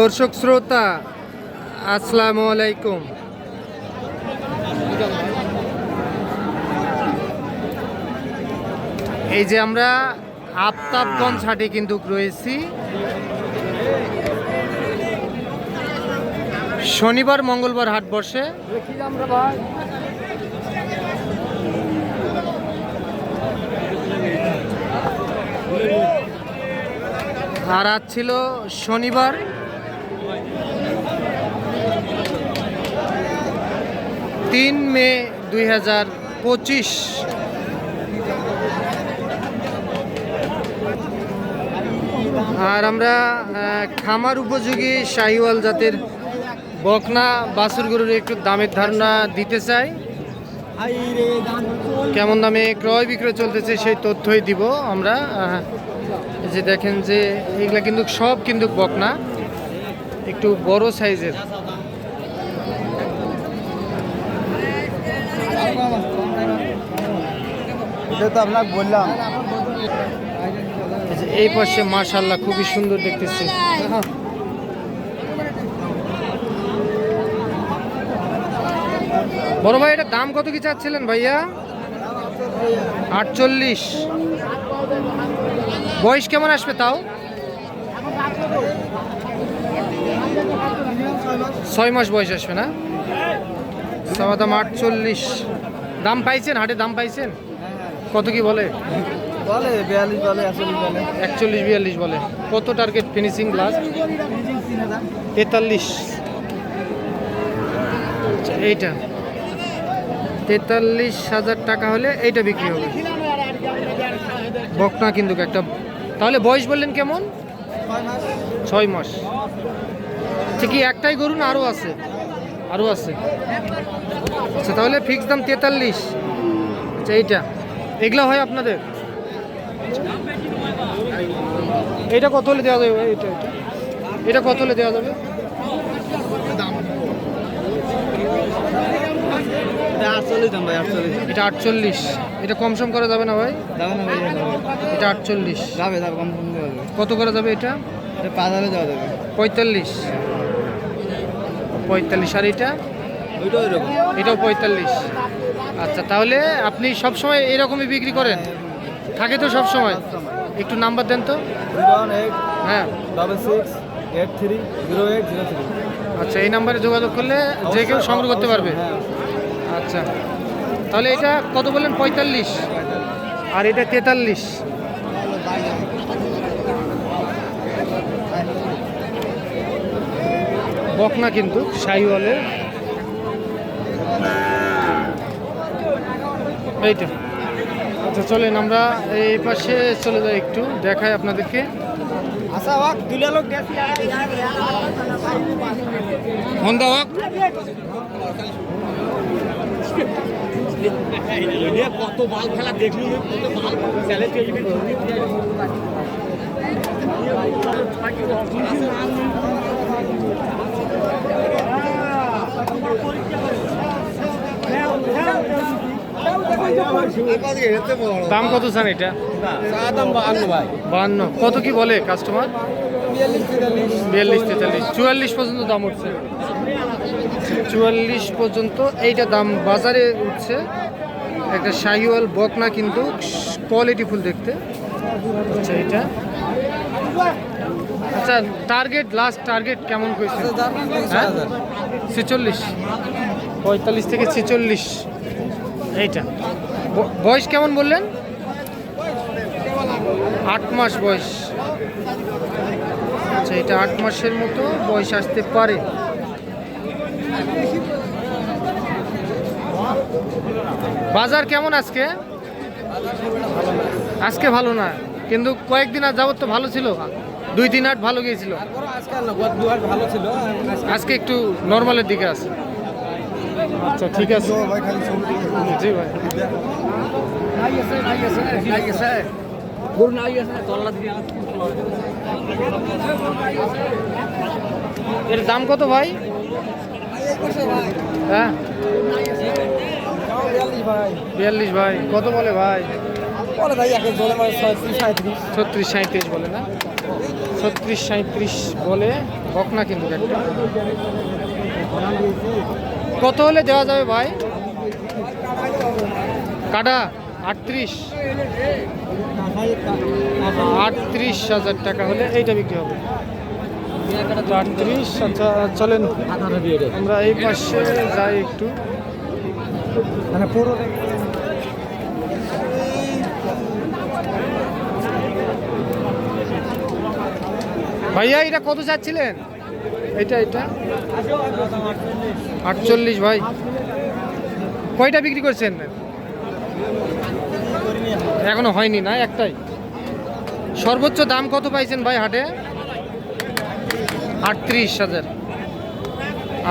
দর্শক শ্রোতা, আসসালামু আলাইকুম। এই যে আমরা আফতাবগঞ্জ হাটে কিন্তু রয়েছি। শনিবার, মঙ্গলবার হাট বসে। আর আজ ছিল শনিবার। তিন মে দুই হাজার পঁচিশ। আর আমরা খামার উপযোগী শাহিওয়াল জাতের বকনা বাছুর গরুর একটু দামের ধারণা দিতে চাই। কেমন দামে ক্রয় বিক্রয় চলতেছে সেই তথ্যই দিব আমরা। যে দেখেন যে এগুলা কিন্তু সব কিন্তু বকনা। একটু বড় সাইজের। এটা তো আপনাকে বললাম। এই যে এই পাশে মাশাল্লাহ খুবই সুন্দর দেখতেছি। বড় ভাই এটা দাম কত কি চাচ্ছিলেন ভাইয়া? আটচল্লিশ। বয়স কেমন আসবে তাও? ছয় মাস বয়স আসবে না? সবার দাম আটচল্লিশ। দাম পাইছেন? হাটে দাম পাইছেন? কত কি বলে? বলে বিয়াল্লিশ বলে একচল্লিশ বলে। একচল্লিশ বিয়াল্লিশ বলে। কত টার্গেট ফিনিশিং লাস্ট তেতাল্লিশ। আচ্ছা, এইটা। তেতাল্লিশ হাজার টাকা হলে এইটা বিক্রি হবে। বকনা কিন্তু একটা তাহলে বয়স বললেন কেমন? ছয় মাস। আচ্ছা কি একটাই গরু না আরও আছে? আরও আছে। আচ্ছা তাহলে ফিক্স দাম তেতাল্লিশ। আচ্ছা এইটা। এগুলো হয় আপনাদের? এটা কত হলে দেওয়া যাবে? এটা এটা এটা কত হলে দেওয়া যাবে? দাম এটা আটচল্লিশ। এটা কম সম করা যাবে না ভাই? এটা আটচল্লিশ। যাবে যাবে কম কম কত করা যাবে এটা? এটা পাঁচ হাজারে দেওয়া যাবে। পঁয়তাল্লিশ। পঁয়তাল্লিশ আর এটা? এটাও পঁয়তাল্লিশ। আচ্ছা তাহলে আপনি সব সময় এরকমই বিক্রি করেন? থাকে তো সব সময় একটু নাম্বার দেন তো। হ্যাঁ। আচ্ছা এই নাম্বারে যোগাযোগ করলে যে কেউ সংগ্রহ করতে পারবে। হ্যাঁ। আচ্ছা। তাহলে এটা কত বললেন? পঁয়তাল্লিশ। আর এটা তেতাল্লিশ। বকনা কিন্তু শাহিওয়ালের এইটা আচ্ছা চলেন আমরা এই পাশে চলে যাই একটু দেখাই আপনাদেরকে। আচ্ছা ওয়াক হন্দা কত বাল খেলা দেখলি কত দাম কত চান এটা? বাহান্ন। কত কি বলে কাস্টমার বিয়াল্লিশ, তেতাল্লিশ। চুয়াল্লিশ পর্যন্ত দাম উঠছে। চুয়াল্লিশ পর্যন্ত এইটা দাম বাজারে উঠছে। একটা শাহিওয়াল বকনা কিন্তু কোয়ালিটি ফুল দেখতে। আচ্ছা এটা আচ্ছা টার্গেট লাস্ট টার্গেট কেমন করেছে হ্যাঁ? ছেচল্লিশ। পঁয়তাল্লিশ থেকে ছেচল্লিশ। এইটা। বয়স কেমন বললেন? আট মাস বয়স। আচ্ছা এটা আট মাসের মতো বয়স আসতে পারে। বাজার কেমন আজকে? আজকে ভালো না। কিন্তু কয়েকদিন আর যাবত তো ভালো ছিল। দুই তিন আট ভালো গিয়েছিল। আজকে একটু নর্মালের দিকে আছে। আচ্ছা ঠিক আছে। জি ভাই। এর দাম কত ভাই? হ্যাঁ? বিয়াল্লিশ ভাই। কত বলে ভাই? ছত্রিশ সাঁত্রিশ বলে না? ছত্রিশ সাঁত্রিশ বলে বকনা কিন্তু একটা। কত হলে দেওয়া যাবে ভাই? কাটা আটত্রিশ। আটত্রিশ হাজার টাকা হলে এইটা বিক্রি হবে। আটত্রিশ আচ্ছা চলেন। আমরা এই পাশে যাই একটু। মানে পুরো ভাইয়া এটা কত চাচ্ছিলেন? এটা এটা আটচল্লিশ ভাই। কয়টা বিক্রি করছেন? এখনও হয়নি না, একটাই। সর্বোচ্চ দাম কত পাইছেন ভাই হাটে? আটত্রিশ হাজার।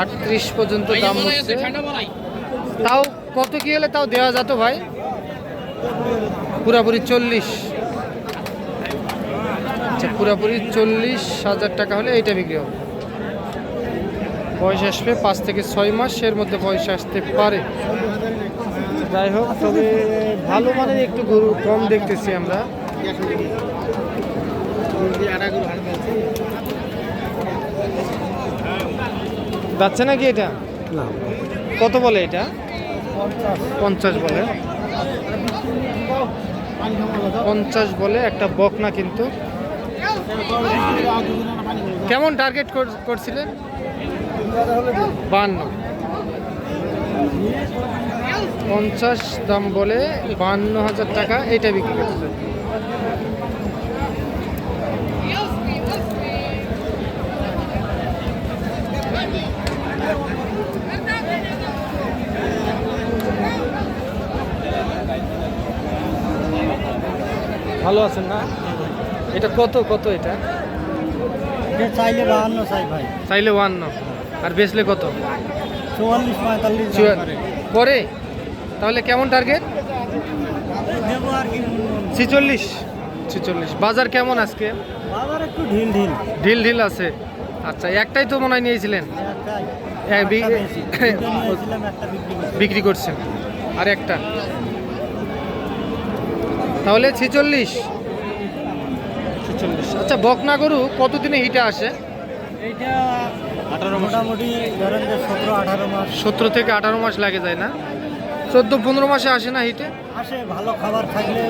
আটত্রিশ পর্যন্ত দাম তাও কত কি হলে তাও দেওয়া যেত ভাই? পুরাপুরি চল্লিশ। আচ্ছা পুরাপুরি চল্লিশ হাজার টাকা হলে এইটা বিক্রি হবে। বয়স আসবে পাঁচ থেকে ছয় মাস এর মধ্যে বয়স আসতে পারে। যাই হোক তবে ভালো মানের একটু গরু কম দেখতেছি আমরা। যাচ্ছে নাকি এটা? না। কত বলে এটা? পঞ্চাশ বলে। পঞ্চাশ বলে একটা বক না কিন্তু। কেমন টার্গেট করছিলেন? বান্ন। পঞ্চাশ দাম বলে বান্ন হাজার টাকা এটা বিক্রি করছে। ভালো আছেন না? এটা কত কত এটা? চাইলে বাহান্ন চাই ভাই। চাইলে ওয়ান্ন আর বেচলে কত? চুয়াল্লিশ পঁয়তাল্লিশ পরে? তাহলে কেমন টার্গেট ছিচল্লিশ। ছিচল্লিশ। বাজার কেমন আজকে? একটু ঢিল ঢিল। ঢিল ঢিল আছে। আচ্ছা একটাই তো মনে হয় নিয়েছিলেন? করছি। বিক্রি করছেন। আর একটা? তাহলে ছিচল্লিশ। ছিচল্লিশ। আচ্ছা বকনা গরু কতদিনে হিটে আসে? এইটা আঠারো মোটামুটি ধরেন যে সতেরো আঠারো মাস। সতেরো থেকে আঠারো মাস লাগে যায় না? চোদ্দ পনেরো মাসে আসে না হিটে আসে ভালো খাবার থাকলে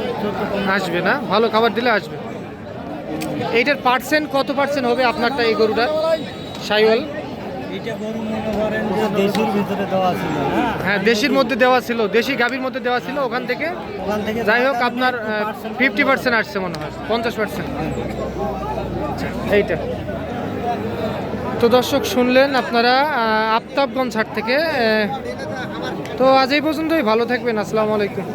আসবে না? ভালো খাবার দিলে আসবে। এইটার পার্সেন্ট কত পার্সেন্ট হবে আপনারটা এই গরুটার? সাইওয়াল? হ্যাঁ? হ্যাঁ দেশির মধ্যে দেওয়া ছিল দেশি গাভীর মধ্যে দেওয়া ছিল ওখান থেকে। ওখান থেকে যাই হোক আপনার ফিফটি পার্সেন্ট আসছে মনে হয় পঞ্চাশ পার্সেন্ট এইটা। তো দর্শক শুনলেন আপনারা আফতাবগঞ্জ হাট থেকে তো আজ এই পর্যন্তই, ভালো থাকবেন, আসসালামু আলাইকুম।